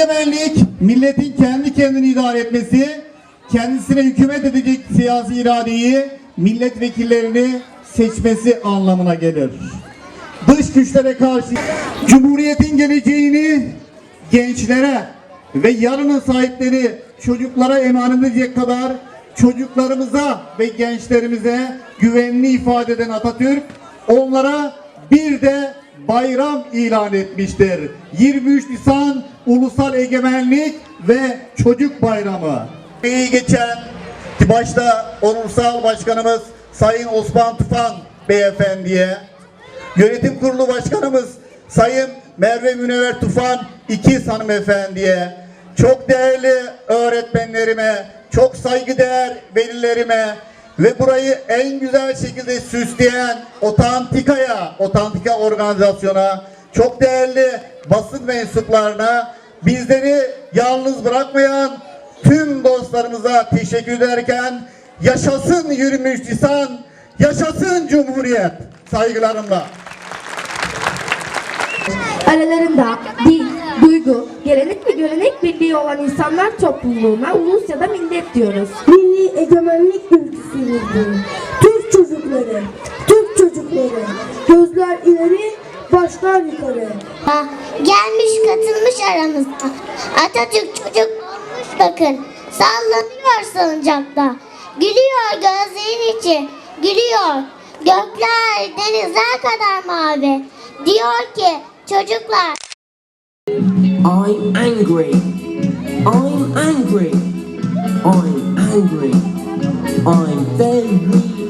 egemenlik milletin kendi kendini idare etmesi, kendisine hükümet edecek siyasi iradeyi milletvekillerini seçmesi anlamına gelir. Dış güçlere karşı Cumhuriyetin geleceğini gençlere ve yarının sahipleri çocuklara emanet edecek kadar çocuklarımıza ve gençlerimize güvenini ifade eden Atatürk onlara bir de bayram ilan etmiştir. 23 Nisan Ulusal Egemenlik ve Çocuk Bayramı. İyi geçen başta onursal başkanımız Sayın Osman Tufan Beyefendiye, Yönetim Kurulu Başkanımız Sayın Merve Münevver Tufan İkiz hanımefendiye, çok değerli öğretmenlerime, çok saygıdeğer velilerime ve burayı en güzel şekilde süsleyen Otantika'ya, Otantika organizasyona, çok değerli basın mensuplarına, bizleri yalnız bırakmayan tüm dostlarımıza teşekkür ederken yaşasın 23 Nisan, yaşasın Cumhuriyet saygılarımla. Aralarında dil, duygu, gelenek ve görenek birliği olan insanlar topluluğuna ulus ya da millet diyoruz. Milli egemenlik ülküsüydü. Türk çocukları, Türk çocukları, gözler ileri, başlar yukarı. Ha, Gelmiş katılmış aramıza. Atatürk çocuk olmuş bakın. Sallanıyor salıncakta. Gülüyor gözlerin içi. Gülüyor. Gökler denizler kadar mavi. Diyor ki çocuklar I'm angry. I'm angry. I'm angry. I'm very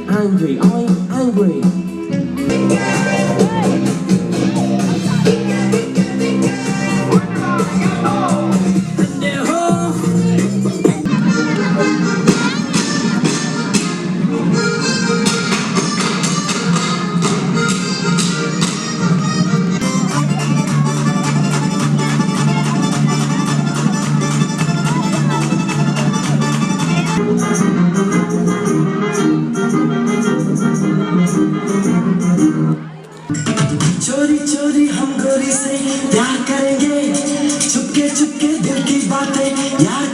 angry. I'm angry. प्यार करेंगे? चुपके चुपके दिल की बातें यार